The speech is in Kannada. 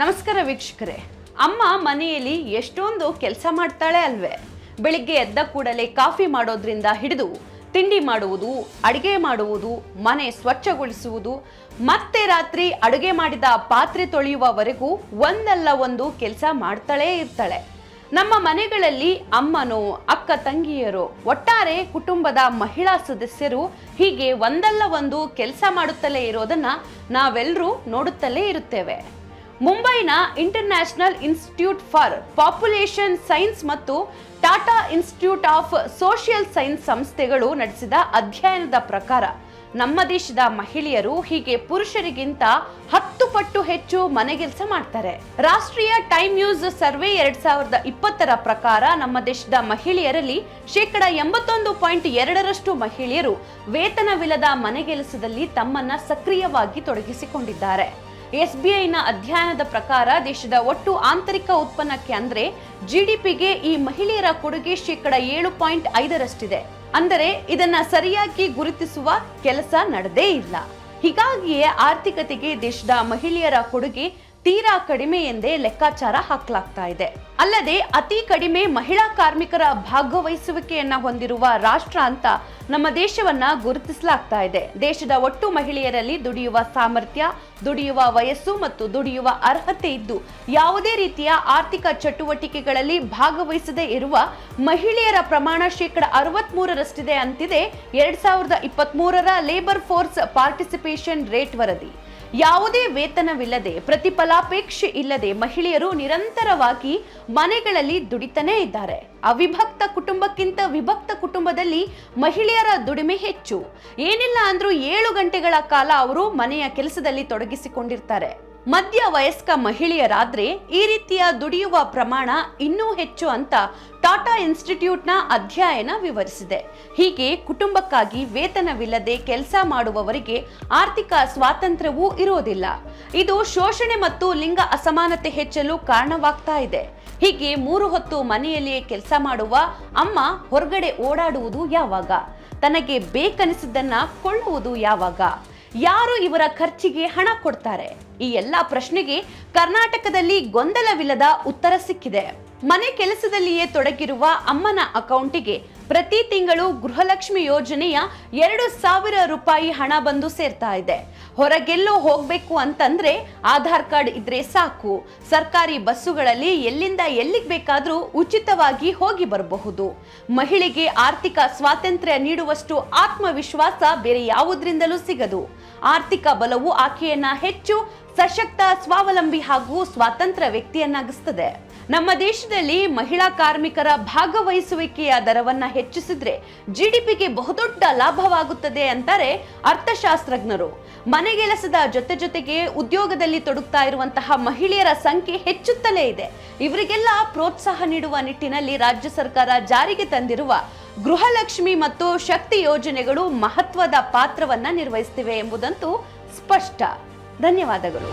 ನಮಸ್ಕಾರ ವೀಕ್ಷಕರೇ. ಅಮ್ಮ ಮನೆಯಲ್ಲಿ ಎಷ್ಟೊಂದು ಕೆಲಸ ಮಾಡ್ತಾಳೆ ಅಲ್ವೇ. ಬೆಳಿಗ್ಗೆ ಎದ್ದ ಕೂಡಲೇ ಕಾಫಿ ಮಾಡೋದ್ರಿಂದ ಹಿಡಿದು ತಿಂಡಿ ಮಾಡುವುದು, ಅಡುಗೆ ಮಾಡುವುದು, ಮನೆ ಸ್ವಚ್ಛಗೊಳಿಸುವುದು, ಮತ್ತೆ ರಾತ್ರಿ ಅಡುಗೆ ಮಾಡಿದ ಪಾತ್ರೆ ತೊಳೆಯುವವರೆಗೂ ಒಂದಲ್ಲ ಒಂದು ಕೆಲಸ ಮಾಡ್ತಾಳೇ ಇರ್ತಾಳೆ. ನಮ್ಮ ಮನೆಗಳಲ್ಲಿ ಅಮ್ಮನೋ, ಅಕ್ಕ ತಂಗಿಯರು, ಒಟ್ಟಾರೆ ಕುಟುಂಬದ ಮಹಿಳಾ ಸದಸ್ಯರು ಹೀಗೆ ಒಂದಲ್ಲ ಒಂದು ಕೆಲಸ ಮಾಡುತ್ತಲೇ ಇರೋದನ್ನ ನಾವೆಲ್ಲರೂ ನೋಡುತ್ತಲೇ ಇರುತ್ತೇವೆ. ಮುಂಬೈನ international institute for population science ಮತ್ತು Tata institute of social science ಸಂಸ್ಥೆಗಳು ನಡೆಸಿದ ಅಧ್ಯಯನದ ಪ್ರಕಾರ, ನಮ್ಮ ದೇಶದ ಮಹಿಳೆಯರು ಹೀಗೆ ಪುರುಷರಿಗಿಂತ ಹತ್ತು ಪಟ್ಟು ಹೆಚ್ಚು ಮನೆಗೆಲಸ ಮಾಡ್ತಾರೆ. ರಾಷ್ಟ್ರೀಯ ಟೈಮ್ ಯೂಸ್ ಸರ್ವೆ ಎರಡ್ ಸಾವಿರದ ಇಪ್ಪತ್ತರ ಪ್ರಕಾರ, ನಮ್ಮ ದೇಶದ ಮಹಿಳೆಯರಲ್ಲಿ ಶೇಕಡ ಎಂಬತ್ತೊಂದು ಪಾಯಿಂಟ್ ಎರಡರಷ್ಟು ಮಹಿಳೆಯರು ವೇತನವಿಲ್ಲದ ಮನೆಗೆಲಸದಲ್ಲಿ ತಮ್ಮನ್ನ ಸಕ್ರಿಯವಾಗಿ ತೊಡಗಿಸಿಕೊಂಡಿದ್ದಾರೆ. ಎಸ್ಬಿಐನ ಅಧ್ಯಯನದ ಪ್ರಕಾರ ದೇಶದ ಒಟ್ಟು ಆಂತರಿಕ ಉತ್ಪನ್ನಕ್ಕೆ ಅಂದ್ರೆ ಜಿಡಿಪಿಗೆ ಈ ಮಹಿಳೆಯರ ಕೊಡುಗೆ ಶೇಕಡ ಏಳು ಪಾಯಿಂಟ್ ಐದರಷ್ಟಿದೆ. ಅಂದರೆ ಇದನ್ನ ಸರಿಯಾಗಿ ಗುರುತಿಸುವ ಕೆಲಸ ನಡೆದೇ ಇಲ್ಲ. ಹೀಗಾಗಿಯೇ ಆರ್ಥಿಕತೆಗೆ ದೇಶದ ಮಹಿಳೆಯರ ಕೊಡುಗೆ ತೀರಾ ಕಡಿಮೆ ಎಂದೇ ಲೆಕ್ಕಾಚಾರ ಹಾಕಲಾಗ್ತಾ ಇದೆ. ಅಲ್ಲದೆ ಅತಿ ಕಡಿಮೆ ಮಹಿಳಾ ಕಾರ್ಮಿಕರ ಭಾಗವಹಿಸುವಿಕೆಯನ್ನ ಹೊಂದಿರುವ ರಾಷ್ಟ್ರ ಅಂತ ನಮ್ಮ ದೇಶವನ್ನ ಗುರುತಿಸಲಾಗ್ತಾ ಇದೆ. ದೇಶದ ಒಟ್ಟು ಮಹಿಳೆಯರಲ್ಲಿ ದುಡಿಯುವ ಸಾಮರ್ಥ್ಯ, ದುಡಿಯುವ ವಯಸ್ಸು ಮತ್ತು ದುಡಿಯುವ ಅರ್ಹತೆ ಇದ್ದು, ಯಾವುದೇ ರೀತಿಯ ಆರ್ಥಿಕ ಚಟುವಟಿಕೆಗಳಲ್ಲಿ ಭಾಗವಹಿಸದೇ ಇರುವ ಮಹಿಳೆಯರ ಪ್ರಮಾಣ ಶೇಕಡ ಅರವತ್ಮೂರರಷ್ಟಿದೆ ಅಂತಿದೆ. ಎರಡ್ ಸಾವಿರದ ಲೇಬರ್ ಫೋರ್ಸ್ ಪಾರ್ಟಿಸಿಪೇಷನ್ ರೇಟ್ ವರದಿ. ಯಾವುದೇ ವೇತನವಿಲ್ಲದೆ ಪ್ರತಿಫಲಾಪೇಕ್ಷೆ ಇಲ್ಲದೆ ಮಹಿಳೆಯರು ನಿರಂತರವಾಗಿ ಮನೆಗಳಲ್ಲಿ ದುಡಿತನೇ ಇದ್ದಾರೆ. ಅವಿಭಕ್ತ ಕುಟುಂಬಕ್ಕಿಂತ ವಿಭಕ್ತ ಕುಟುಂಬದಲ್ಲಿ ಮಹಿಳೆಯರ ದುಡಿಮೆ ಹೆಚ್ಚು. ಏನಿಲ್ಲ ಅಂದ್ರೂ ಏಳು ಗಂಟೆಗಳ ಕಾಲ ಅವರು ಮನೆಯ ಕೆಲಸದಲ್ಲಿ ತೊಡಗಿಸಿಕೊಂಡಿರ್ತಾರೆ. ಮಧ್ಯ ವಯಸ್ಕ ಮಹಿಳೆಯರಾದ್ರೆ ಈ ರೀತಿಯ ದುಡಿಯುವ ಪ್ರಮಾಣ ಇನ್ನೂ ಹೆಚ್ಚು ಅಂತ ಟಾಟಾ ಇನ್ಸ್ಟಿಟ್ಯೂಟ್ನ ಅಧ್ಯಯನ ವಿವರಿಸಿದೆ. ಹೀಗೆ ಕುಟುಂಬಕ್ಕಾಗಿ ವೇತನವಿಲ್ಲದೆ ಕೆಲಸ ಮಾಡುವವರಿಗೆ ಆರ್ಥಿಕ ಸ್ವಾತಂತ್ರ್ಯವೂ ಇರೋದಿಲ್ಲ. ಇದು ಶೋಷಣೆ ಮತ್ತು ಲಿಂಗ ಅಸಮಾನತೆ ಹೆಚ್ಚಲು ಕಾರಣವಾಗ್ತಾ ಇದೆ. ಹೀಗೆ ಮೂರು ಹೊತ್ತು ಮನೆಯಲ್ಲಿಯೇ ಕೆಲಸ ಮಾಡುವ ಅಮ್ಮ ಹೊರಗಡೆ ಓಡಾಡುವುದು ಯಾವಾಗ? ತನಗೆ ಬೇಕನಿಸಿದ್ದನ್ನ ಕೊಳ್ಳುವುದು ಯಾವಾಗ? ಯಾರು ಇವರ ಖರ್ಚಿಗೆ ಹಣ ಕೊಡ್ತಾರೆ? ಈ ಎಲ್ಲ ಪ್ರಶ್ನೆಗೆ ಕರ್ನಾಟಕದಲ್ಲಿ ಗೊಂದಲವಿಲ್ಲದ ಉತ್ತರ ಸಿಕ್ಕಿದೆ. ಮನೆ ಕೆಲಸದಲ್ಲಿಯೇ ತೊಡಗಿರುವ ಅಮ್ಮನ ಅಕೌಂಟಿಗೆ ಪ್ರತಿ ತಿಂಗಳು ಗೃಹಲಕ್ಷ್ಮಿ ಯೋಜನೆಯ ಎರಡು ಸಾವಿರ ರೂಪಾಯಿ ಹಣ ಬಂದು ಸೇರ್ತಾ ಇದೆ. ಹೊರಗೆಲ್ಲೋ ಹೋಗ್ಬೇಕು ಅಂತಂದ್ರೆ ಆಧಾರ್ ಕಾರ್ಡ್ ಇದ್ರೆ ಸಾಕು. ಸರ್ಕಾರಿ ಬಸ್ಸುಗಳಲ್ಲಿ ಎಲ್ಲಿಂದ ಎಲ್ಲಿಗೆ ಬೇಕಾದರೂ ಉಚಿತವಾಗಿ ಹೋಗಿ ಬರಬಹುದು. ಮಹಿಳೆಗೆ ಆರ್ಥಿಕ ಸ್ವಾತಂತ್ರ್ಯ ನೀಡುವಷ್ಟು ಆತ್ಮವಿಶ್ವಾಸ ಬೇರೆ ಯಾವುದರಿಂದಲೂ ಸಿಗದು. ಆರ್ಥಿಕ ಬಲವು ಆಕೆಯನ್ನ ಹೆಚ್ಚು ಸಶಕ್ತ, ಸ್ವಾವಲಂಬಿ ಹಾಗೂ ಸ್ವಾತಂತ್ರ್ಯ ವ್ಯಕ್ತಿಯನ್ನಾಗಿಸ್ತದೆ. ನಮ್ಮ ದೇಶದಲ್ಲಿ ಮಹಿಳಾ ಕಾರ್ಮಿಕರ ಭಾಗವಹಿಸುವಿಕೆಯ ದರವನ್ನ ಹೆಚ್ಚಿಸಿದ್ರೆ ಜಿಡಿಪಿಗೆ ಬಹುದೊಡ್ಡ ಲಾಭವಾಗುತ್ತದೆ ಅಂತಾರೆ ಅರ್ಥಶಾಸ್ತ್ರಜ್ಞರು. ಮನೆಗೆಲಸದ ಜೊತೆ ಜೊತೆಗೆ ಉದ್ಯೋಗದಲ್ಲಿ ತೊಡಗ್ತಾ ಇರುವಂತಹ ಮಹಿಳೆಯರ ಸಂಖ್ಯೆ ಹೆಚ್ಚುತ್ತಲೇ ಇದೆ. ಇವರಿಗೆಲ್ಲ ಪ್ರೋತ್ಸಾಹ ನೀಡುವ ನಿಟ್ಟಿನಲ್ಲಿ ರಾಜ್ಯ ಸರ್ಕಾರ ಜಾರಿಗೆ ತಂದಿರುವ ಗೃಹಲಕ್ಷ್ಮಿ ಮತ್ತು ಶಕ್ತಿ ಯೋಜನೆಗಳು ಮಹತ್ವದ ಪಾತ್ರವನ್ನ ನಿರ್ವಹಿಸ್ತಿವೆ ಎಂಬುದಂತೂ ಸ್ಪಷ್ಟ. ಧನ್ಯವಾದಗಳು